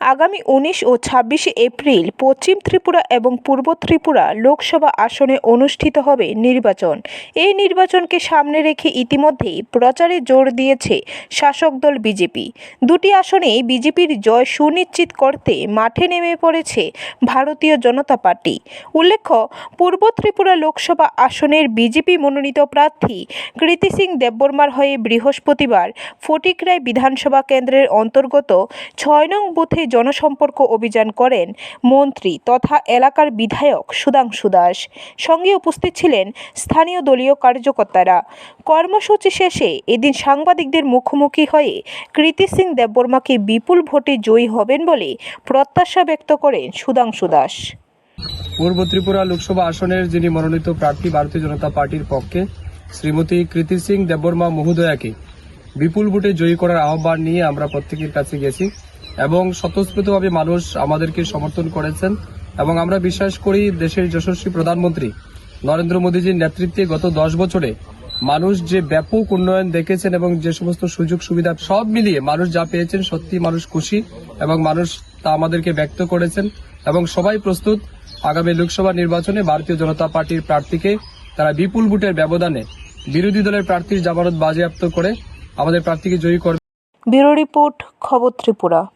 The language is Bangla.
আগামী উনিশ ও ছাব্বিশে এপ্রিল পশ্চিম ত্রিপুরা এবং পূর্ব ত্রিপুরা লোকসভা আসনে অনুষ্ঠিত হবে নির্বাচন। এই নির্বাচনকে সামনে রেখে ইতিমধ্যেই প্রচারে জোর দিয়েছে শাসক দল বিজেপি। দুটি আসনে বিজেপির জয় সুনিশ্চিত করতে মাঠে নেমে পড়েছে ভারতীয় জনতা পার্টি। উল্লেখ্য, পূর্ব ত্রিপুরা লোকসভা আসনের বিজেপি মনোনীত প্রার্থী কৃতি সিং দেববর্মার হয়ে বৃহস্পতিবার ফটিকরায় বিধানসভা কেন্দ্রের অন্তর্গত ছয় নং বুথে জনসম্পর্ক অভিযান করেন মন্ত্রী তথা এলাকার বিধায়ক সুধাংশু দাস। সঙ্গে উপস্থিত ছিলেন স্থানীয় দলীয় কার্যকর্তারা। কর্মসূচি শেষে এদিন সাংবাদিকদের মুখোমুখি হয়ে কৃতি সিং দেববর্মাকে বিপুল ভোটে জয়ী হবেন বলে প্রত্যাশা ব্যক্ত করেন সুধাংশু দাস। পূর্ব ত্রিপুরা লোকসভা আসনের যিনি মনোনীত প্রার্থী ভারতীয় জনতা পার্টির পক্ষে, শ্রীমতী কৃতি সিং দেববর্মা মহোদয়াকে বিপুল ভোটে জয়ী করার আহ্বান নিয়ে আমরা প্রত্যেকের কাছে গেছি। এবং স্বতঃস্ফূর্তভাবে মানুষ আমাদেরকে সমর্থন করেছেন এবং আমরা বিশ্বাস করি দেশের যশস্বী প্রধানমন্ত্রী নরেন্দ্র মোদীজির নেতৃত্বে গত দশ বছরে মানুষ যে ব্যাপক উন্নয়ন দেখেছেন এবং যে সমস্ত সুযোগ সুবিধা সব মিলিয়ে মানুষ যা পেয়েছেন সত্যি মানুষ খুশি এবং মানুষ তা আমাদেরকে ব্যক্ত করেছেন এবং সবাই প্রস্তুত আগামী লোকসভা নির্বাচনে ভারতীয় জনতা পার্টির প্রার্থীকে তারা বিপুল ভোটের ব্যবধানে বিরোধী দলের প্রার্থীর জামানত বাজেয়াপ্ত করে আমাদের প্রার্থীকে জয়ী করবে ব্যুরো রিপোর্ট খবর ত্রিপুরা।